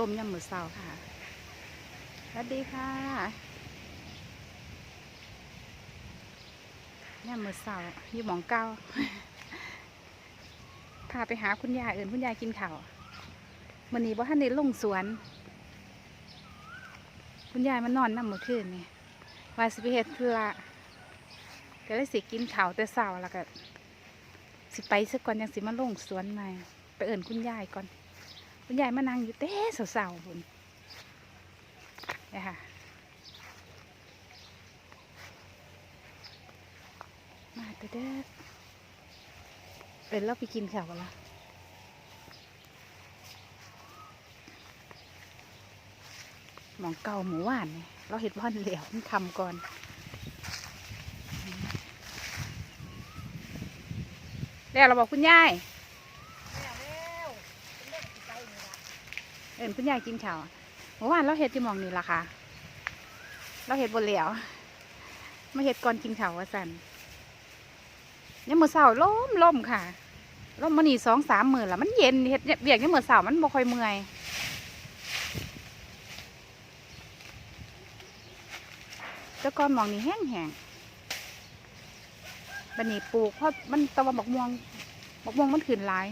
ลมยามมือเสาค่ะสวัสดีค่ะยามมือเสาอยู่หมองเก้าพาไปหาคุณยายเอื่นคุณยายกินข้าวมันนี้บ่ท่านได้ลงสวน คุณยายมันนอนนำเมื่อคืนนี่ว่าสิไปเฮ็ดธุระก็เลยสิกินข้าวแต่เช้าแล้วก็สิไปซะก่อนยังสิมาลงสวนใหม่ ไปเอิ่นคุณยายก่อน คุณยายมานั่งอยู่เต้สาวๆพุ่นเนี่ยค่ะมาแต่เด้อเอินเราไปกินข้าวกันละหมองเก่าหมูหวานนี่เราเห็ดว่านเหลวมันคำก่อนแล้วเราบอกคุณยาย เอินคุณยายกินข้าวเมื่อวานเราเห็ดที่มองนี่ล่ะค่ะ เราเห็ดบนเหลวมาเห็ดก่อนกินข้าวว่าสันยังมือเสาล่มล่มค่ะล่มมันนี่สองสามหมื่นละมันเย็นเห็ดเบียกยังมือเสามันบ่ค่อยเมื่อยแต่ก่อนมองนี่แห้งแห้งบันนี้ปลูกเพราะมันตะวันบักม่วงบักม่วงมันขึ้นหลาย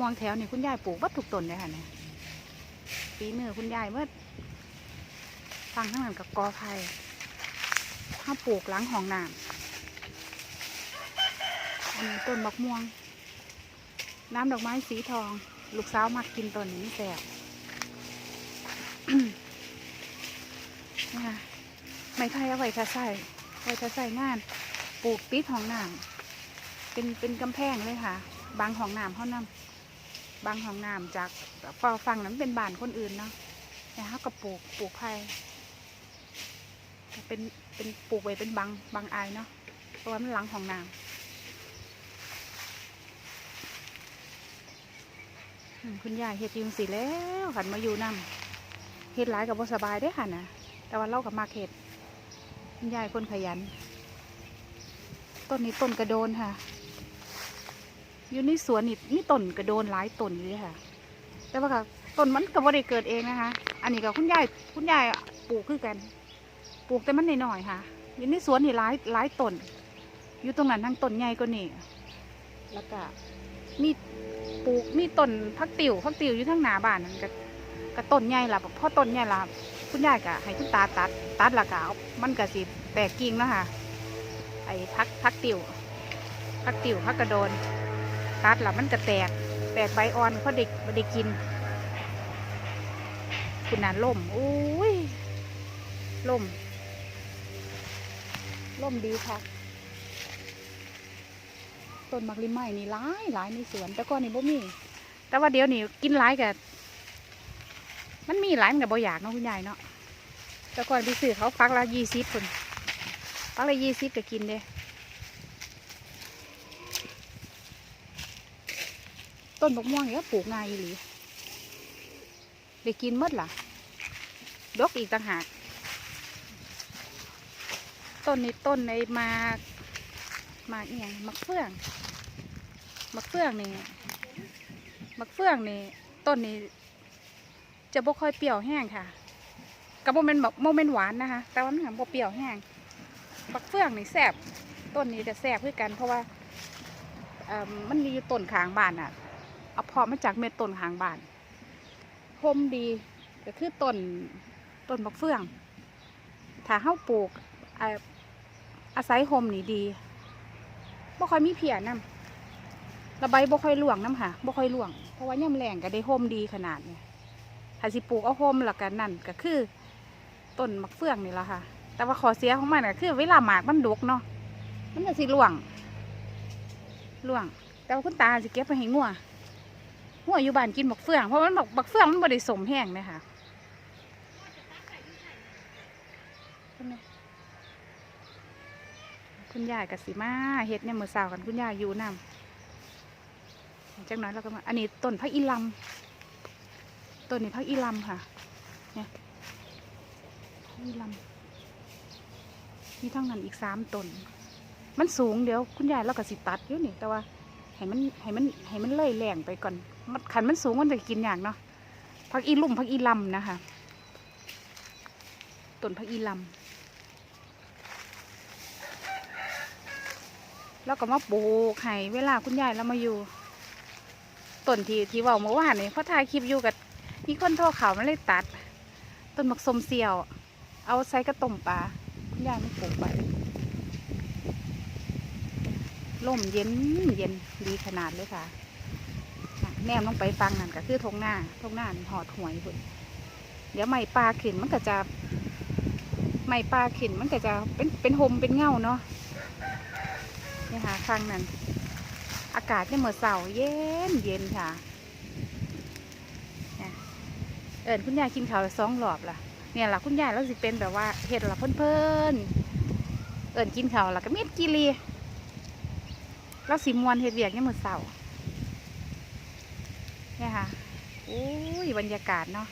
ม่วงแถวนี่คุณยายปลูกวัดถูกต้นเลยค่ะเนี่ยปีมือคุณยายเมื่อฟังทั้งนั้นกับกอไผ่ถ้าปลูกหล้างห้องน้ำอันนี้ต้นบักม่วง น้ำดอกไม้สีทอง ลูกสาวมักกินต้นนี้แสบนะคะไม้ไผ่เอาไว้ถ้าใส่ไว้ถ้าใส่งาน ปลูกติดห้องน้ำเป็นเป็นกำแพงเลยค่ะ บางห้องน้ำเขานำ บางห้องน้ำจากฟอฟังนั้นเป็นบ้านคนอื่นเนาะแต่เขาก็ปลูกปลูกไผ่เป็นเป็นปลูกไว้เป็นบางบางอายเนาะเพราะว่ามันหลังห้องน้ำคุณยายเฮ็ดยุงสิแล้วขันมาอยู่นำเฮ็ดหลายกับบ่สบายเด้ค่ะนะแต่ว่าเรากับมาเฮ็ดคุณยายคนขยัน ต้นนี้ต้นกระโดนค่ะ อยู่ในสวนนี่มีต้นกระโดนหลายต้นอยู่เลยค่ะ แต่ว่าค่ะต้นมันก็บ่ได้เกิดเองนะคะ อันนี้กับคุณยายคุณยายปลูกคือกัน ปลูกแต่มันน้อยๆค่ะ อยู่ในสวนนี่หลายหลายต้น อยู่ตรงนั้นทั้งต้นใหญ่กว่านี่ แล้วก็มีปลูกมีต้นพักติ๋วพักติ๋วอยู่ทั้งหนาบ้านนั่นก็กต้นใหญ่ละพ่อต้นใหญ่ละคุณยายก็ให้คุณตาตัด ตัดละก็เอามันก็สิแตกกิ่งเนาะค่ะ ไอ้พักพักติ๋วพักติ๋วพักกระโดน ตัดและมันก็แตก แตกใบอ่อนเพราะเด็กเด็กกิน คุณน่ะล่มโอ้ยล่มล่มดีค่ะต้นมักลิมไม้นี่หลายหลายในสวน แต่ก่อนนี่บ่มี แต่ว่าเดี๋ยวนี้กินหลายกับมันมีหลายมันกับบ่อยากเนาะคุณยายเนาะแต่ก่อนไปซื้อเขาฟักละยี่สิบคนฟักละยี่สิบก็กินเด้ ต้นบกม่วงนี่ก็ปลูกง่ายอีหลีได้กินมดล่ะ ดกอีกต่างหาก ต้นนี้ต้นในมากมากเอียงมักเฟือง มักเฟืองนี่มักเฟืองนี่ต้นนี้ จะบ่ค่อยเปรี้ยวแห้งค่ะกับโมเมนแบบโมเมนต์หวานนะคะ แต่ว่ามันบ่เปรี้ยวแห้งมักเฟืองนี่แซบต้นนี้จะแซ่บคือกันเพราะว่ามันมีอยู่ต้นขางบ้านอะ เอาเพาะมาจากเม็ดต้นขางบานพมดีก็คือต้นต้นมักเฟือง ถ้าเฮาปลูกอ่าอาศัยโฮมนี่ดีบ่ค่อยมีเพียนำระใบบ่ค่อยหลวงน้ำค่ะบ่ค่อยหลวง เพราะว่าย่ำแรงก็ได้โฮมดีขนาดเนี่ยถ้าสิปลูกเอาโฮมแล้วกันนั่นก็คือต้นมะเฟืองนี่ละค่ะ แต่ว่าขอเสียของมันก็คือเวลาหมากมันดกเนาะ มันก็สิหลวงหลวง แต่ว่าคุณตาสิเก็บไปให้งัว งัวอยู่บ้านกินบักเฟืองเพราะมันบักบักเฟืองมันบ่ได้สมแห้งเลยค่ะคุณยายกับสีมาเฮ็ดเนี่ยมือสาวกันคุณยายอยู่นำจากนั้นเราก็มาอันนี้ต้นพักอีลำต้นนี้พักอีลำค่ะเนี่ยพักอีลัมีทั้งนั้นอีกสามต้นมันสูงเดี๋ยวคุณยายเราก็สิตัดอยู่นี่แต่ว่าให้มันให้มันให้มันเล่ยแหลงไปก่อน มันขันมันสูงมันจะกินอย่างเนาะพักอีลุ่มพักอีลำนะคะต้นพักอีลำแล้วก็มาปลูกให้เวลาคุณยายเรามาอยู่ต้นที่ที่ว่าเมื่อวานนี่เพราะถ่ายคลิปอยู่กับมีคนโทรเขามาเลยตัด ต้นมักสมเสียว เอาใส่กระต้มปลาคุณยายไม่ปลูกไว้ล่มเย็นเย็นดีขนาดเลยค่ะ แนมลงไปฟังนั่นก็คือทงหน้าทงหน้านหอดหวยพุ่นเดี๋ยวใหม่ปลาขึ้นมันก็จะใหม่ปลาขึ้นมันก็จะเป็นเป็นโฮมเป็นเงาเนาะนี่ค่ะฟังนั่นอากาศเนี่ยเมื่อเสาร์เย็นเย็นค่ะเนี่ยเอิญคุณยายกินข้าวสองรอบล่ะเนี่ยล่ะคุณยายเราสิเป็นแบบว่าเห็ดละเพิ่นเอิญกินข้าวและก็เม็ดกีรีเราสิมวนเห็ดเวียกเนี่ยามมือเสาร์เนี่ยค่ะโอ้ยบรรยากาศเนาะ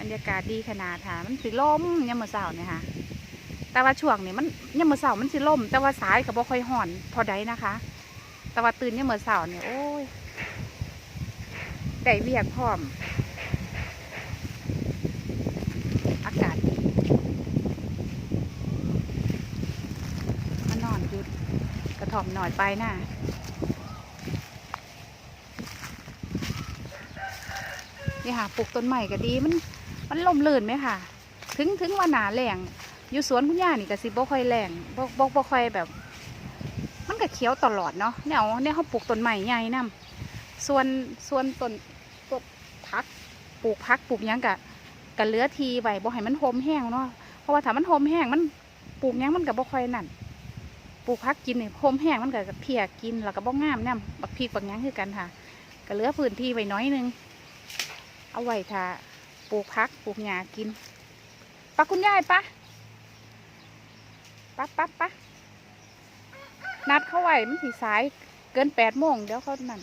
บรรยากาศดีขนาดค่ะ มันสิลมยามมือเสาร์เนี่ยค่ะ แต่ว่าช่วงนี้มันยามมือเสาร์มันสิลมแต่ว่าสายกับบ่ค่อยห่อนพอได้นะคะ แต่ว่าตื่นยามมือเสาร์เนี่ยโอ้ยได้เวียกพร้อม อากาศดีมานอนหยุดกระถอมหน่อยไปน่ะ นี่ค่ะปลูกต้นใหม่ก็ดีมันมันลมลื่นไหมค่ะ ถึงถึงว่าหนาแหลงอยู่สวนคุณย่านี่ก็สิบ่ค่อยแหลงบ่บ่บ่ค่อยแบบ มันก็เขียวตลอดเนาะเนี่ยเอานี่ยเขาปลูกต้นใหม่ใหญ่นํส่วนส่วนต้นต้นพักปลูกพักปลูกยังกะกันเหลือทีไว้บ่ให้มันโฮมแห้งเนาะเพราะว่าถ้ามันโฮมแห้งมันปลูกยังมันก็บ่ค่อยนั่นปลูกพักกินเนี่ยโฮมแห้งมันก็เพียกินแล้วก็บ่งามนํบักพริกบักยังคือกันค่ะก็เหลือพื้นที่ไว้น้อยนึง เอาไว้ถ้าปลูกพักปลูกหญ้ากินปะคุณยายปะปะปะปะนัดเข้าไว้มันสีสายเกินแปดโมงเดี๋ยวเขานั่น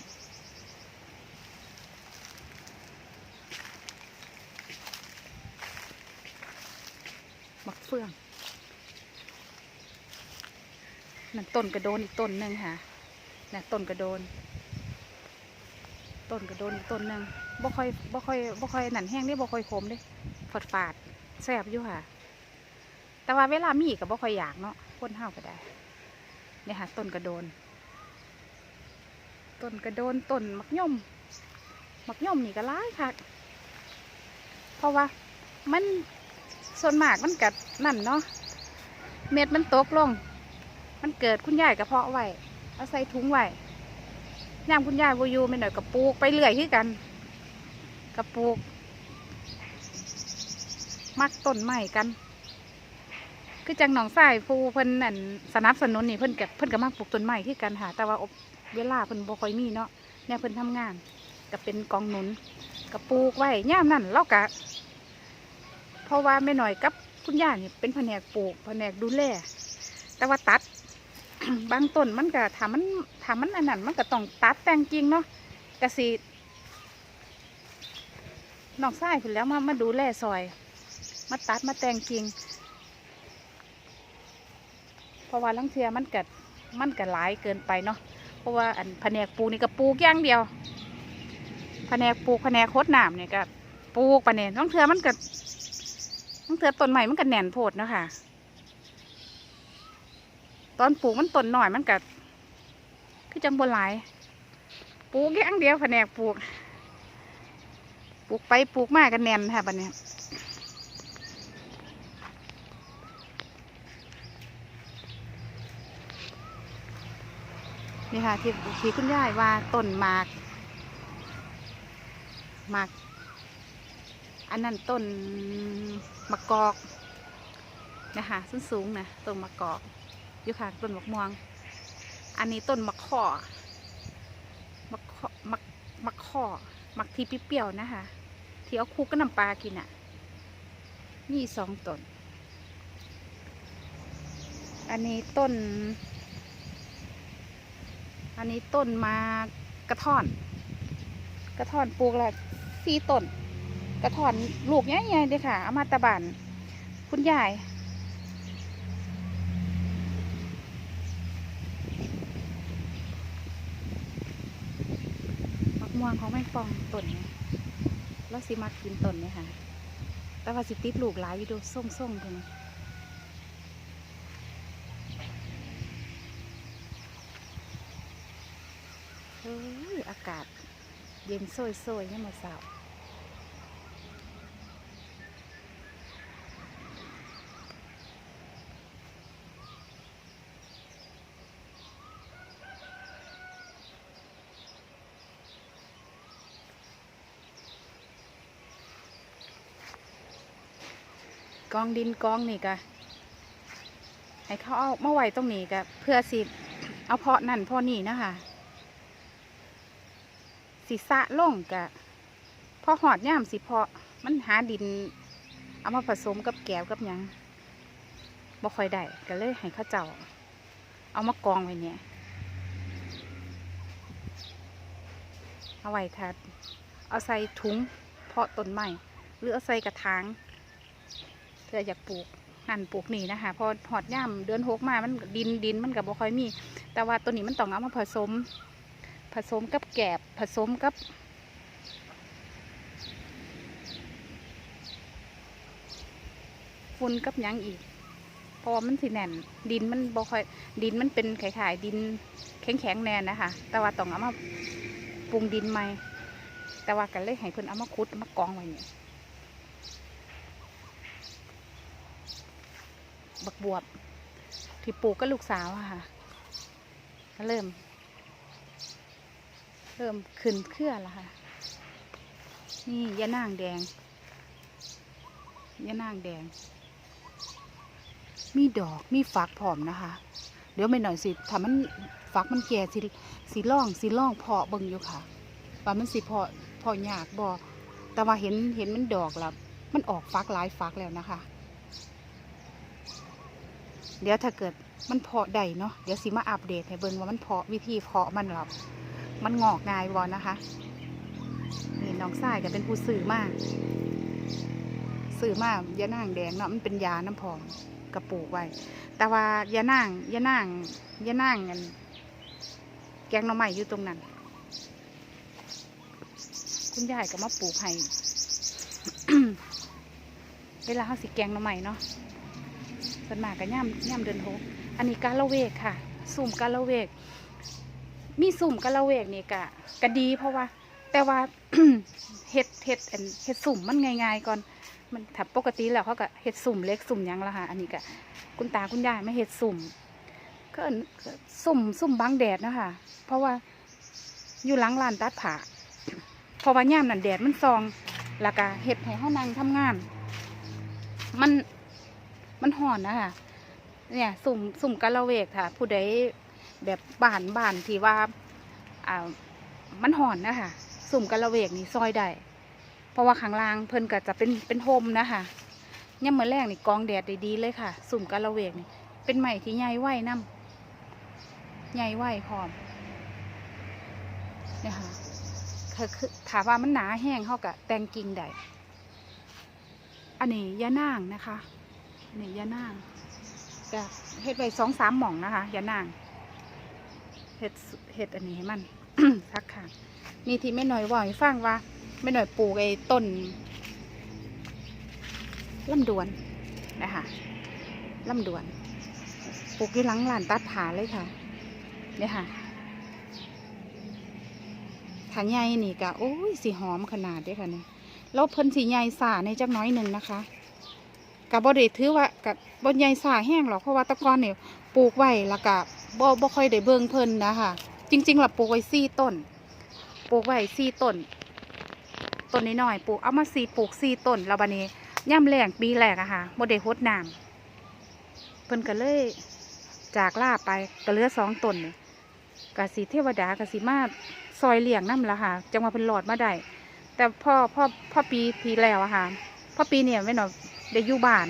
มักเฟืองนั่นต้นกระโดนอีกต้นหนึ่งค่ะน่ะต้นกระโดน ต้นกระโดนต้นหนึ่งบ่ค่อยบ่ค่อยบ่ค่อยหนันแห้งเด้บ่ค่อยขมเด้ฝาดฝาดแซ่บอยู่ค่ะ แต่ว่าเวลามีก็บ่ค่อยอยากเนาะคนเฮาก็ได้เนี่ยค่ะต้นกระโดน ต้นกระโดนต้นมักย่อมมักย่อมนี่ก็ร้ายค่ะ เพราะว่ามันส่วนมากมันกัดนั่นเนาะเม็ดมันตกลง มันเกิดคุณยายกระเพาะไว้เอาใส่ถุงไว้ ย่ามคุณยายโวอยูไม่หน่อยกระปูกไปเรื่อยที่กัน กระปูก มักต้นไม้กัน คือจังหนองทรายฟูเพิ่นนั่นสนับสนุนนี่เพิ่นกับเพิ่นกับมักปลูกต้นไม้ที่กันค่ะ แต่ว่าเวลาเพิ่นบ่ค่อยมีเนาะเนี่ยเพิ่นทำงานก็เป็นกองหนุนกระปูกไว้ย่ามนั่นเรากะเพราะว่าไม่หน่อยกับคุณย่าเนี่ยเป็นแผนกปลูกแผนกดูแลแต่ว่าตัด บางต้นมันก็ถามันถามันอันนั้นมันก็ต้องตัดแต่งกิ่งเนาะกระสินอกไส้คุณแล้วมามาดูแลซอย มาตัดมาแต่งกิ่งเพราะว่าลังเทียมันกัดมันกัดหลายเกินไปเนาะเพราะว่าอันแผนกปลูกนี่ก็ปลูกอย่างเดียวแผนกปลูกแผนกโคดหน้ำเนี่ยก็ปลูกไปเนี่ยลังเทียมันกัดมันเถือต้นใหม่มันก็แน่นโพดเนาะค่ะ ตอนปลูกมันต้นหน่อยมันก็คือจังบนหลายปลูกอย่างเดียวแผนกปลูก ปลูกไปปลูกมากกันแน่นค่ะบัดเนี้ยนี่ค่ะที่ที่คุณยายว่าต้นหมากหมาก อันนั้นต้นมะกอกนะคะสูงสูงๆนะต้นมะกอก อยู่ข้างต้นมะม่วง อันนี้ต้นมะข้อมะข้อมะมะข้อมักที่เปรี้ยวๆนะคะ ที่เอาคลุกกับน้ำปลากินอะนี่สองต้น อันนี้ต้น อันนี้ต้นมากระท่อน กระท่อนปลูกละสี่ต้น กระถอนลูกใหญ่ๆเลยค่ะ เอามาตะบานคุณยาย ม่วงของแมงปองต้นนี่แล้วสิมากินต้นเนี่ยค่ะ แต่ว่าสิติดลูกหลายอยู่ดูส่งๆตัวนี้เฮ้ยอากาศเย็นโซยๆเนี่ยมาสาว กองดินกองนี่กะให้เขาเอามาไว้ตรงนี้กะเพื่อสิเอาเพาะนั่นเพาะนี่นะคะสิสะล่งกะพอหอดย่ามสิเพาะมันหาดิน เอามาผสมกับแก้วกับยังบ่ค่อยได้ก็เลยให้เขาเจ้า เอามากองไว้เนี่ยเอาไว้ทัดเอาใส่ถุงเพาะต้นไม้หรือเอาใส่กระถาง เธออยากปลูกนั่นปลูกนี่นะคะพอหอดย่ำเดือนหกมามันดินดินมันกับบ่ค่อยมี แต่ว่าตัวนี้มันต้องเอามาผสม ผสมกับแกบผสมกับฝุ่นกับยังอีกเพราะว่ามันสิแน่น ดินมันบ่ค่อยดินมันเป็นไข่ๆดินแข็งๆแน่นนะคะ แต่ว่าต้องเอามาปรุงดินใหม่ แต่ว่ากันเลยให้เพิ่นเอามาคุดมากองไว้เนี่ย บักบวบ ที่ปลูกก็ลูกสาวอะค่ะก็เริ่ม เริ่มขึ้นเครือแล้วค่ะ นี่ยะนางแดงยะนางแดง มีดอกมีฝักผอมนะคะ เดี๋ยวไม่หน่อยสิถ้ามันฝักมันแก่สิสิล่องสิล่องเพาะเบิ่งอยู่ค่ะว่ามันสิเพาะเพาะยากบ่แต่ว่าเห็นเห็นมันดอกแล้วมันออกฝักหลายฝักแล้วนะคะ เดี๋ยวถ้าเกิดมันเพาะได้เนาะเดี๋ยวสิมาอัปเดตให้เบิ่งว่ามันเพาะวิธีเพาะมันหรอกมันงอกง่ายบ่นะคะนี่น้องสายก็เป็นผู้สื่อมากสื่อมากยะนางแดงเนาะมันเป็นยาน้ำพองกระปูกไว้ แต่ว่ายะนางยะนางยะนางอันแกงหน่อไม้อยู่ตรงนั้น คุณยายก็มาปลูกให้เวลาเขาสิแกงหน่อไม้เนาะ ส่วนมากก็ย่ำย่ำเดินโฮกอันนี้กาละเวกค่ะ สุ่มกาละเวก มีสุ่มกาละเวกนี่กะกะดีเพราะว่า แต่ว่าเห็ดเห็ดเห็ดสุ่มมันง่ายๆก่อนมันถ้าปกติแล้วเขาก็เห็ดสุ่มเล็กสุ่มยังละค่ะอันนี้ก็คุณตาคุณยายไม่เห็ดสุ่มก็สุ่มสุ่มบังแดดนะคะเพราะว่าอยู่หลังลานตัดผาเพราะว่าย่ามนั่นแดดมันซองแล้วก็เห็ดให้เขานั่งทำงาน มัน มันห่อนนะคะเนี่ยสุ่มสุ่มกะละเวกค่ะ ผู้ใดแบบบานบานที่ว่าอ่ามันห่อนนะคะสุ่มกะละเวกนี่ซอยได้เพราะว่าข้างล่างเพิ่นก็จะเป็นเป็นโฮมนะคะย่ำมือแรกนี่กองแดดด้ดีเลยค่ะ สุ่มกะละเวกนี่เป็นใหม่ที่ใหญ่ไหวน้ำใหญ่ไหวพร้อมเนี่ยค่ะคือถามว่ามันหนาแห้งเขากะแตงกิ่งได้อันนี้ยะนางนะคะ นี่ยานางก็เฮ็ดไว้สองสามหม่องนะคะยานางเฮ็ดเฮ็ดอันนี้ให้มันพักค่ะนี่ที่ไม่หน่อยว่าให้ฟังว่าไม่หน่อยปลูกไอ้ต้นลำดวนนะคะลำดวนปลูกที่หลังลานตัดผาเลยค่ะเนี่ยค่ะถ้าใหญ่นี่ก็โอ้ยสีหอมขนาดเด้อค่ะเนี่ยแล้วเพิ่นสีใหญ่สาในจักน้อยหนึ่งนะคะ กับบริถือว่ากับบนใหญ่สาแห้งหรอกเพราะว่าตะกอนเนี่ยปลูกไว้แล้วก็บ่บ่ค่อยได้เบิ่งเพิ่นนะคะจริงๆล่ะปลูกไว้สี่ต้น ปลูกไว้สี่ต้นต้นน้อยๆปลูกเอามาสี่ปลูกสี่ต้นแล้วบัดนี้ย่ำแรงปีแรกอะค่ะบ่ได้หดน้ำเพิ่นก็เลยจากลาไปก็เหลือสองต้นนี่กสิเทวดากสิมาซอยเลี้ยงน้ำละค่ะจังว่าเป็นหลอดมาได้แต่พ่อพ่อพ่อปีปีแล้วอะค่ะพ่อปีเนี่ยไม่หนอ ได้อยู่บ้าน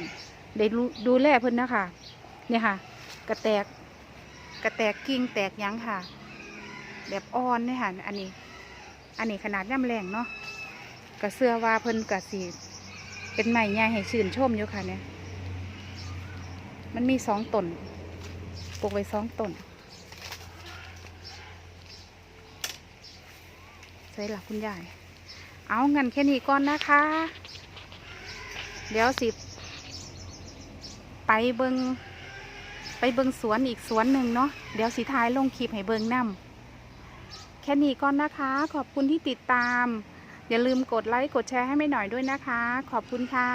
ได้ดูแลเพิ่นนะคะเนี่ยค่ะ กระแตก กระแตกกิ่งแตกยังค่ะ แบบอ่อนเนี่ยค่ะอันนี้ อันนี้ขนาดย่ำแรงเนาะกระเสื้อว่าเพิ่นกระสีเป็นไม้ใหญ่ให้ชื่นชมอยู่ค่ะเนี่ยมันมีสองตนปลูกไว้สองตนแส่หลักคุณยาย เอางั้นแค่นี้ก่อนนะคะ เดี๋ยวสิ ไปเบิงไปเบิงสวนอีกสวนหนึ่งเนาะเดี๋ยวสิท้ายลงคลิปให้เบิงนำแค่นี้ก่อนนะคะ ขอบคุณที่ติดตาม อย่าลืมกดไลค์กดแชร์ให้ไม่หน่อยด้วยนะคะ ขอบคุณค่ะ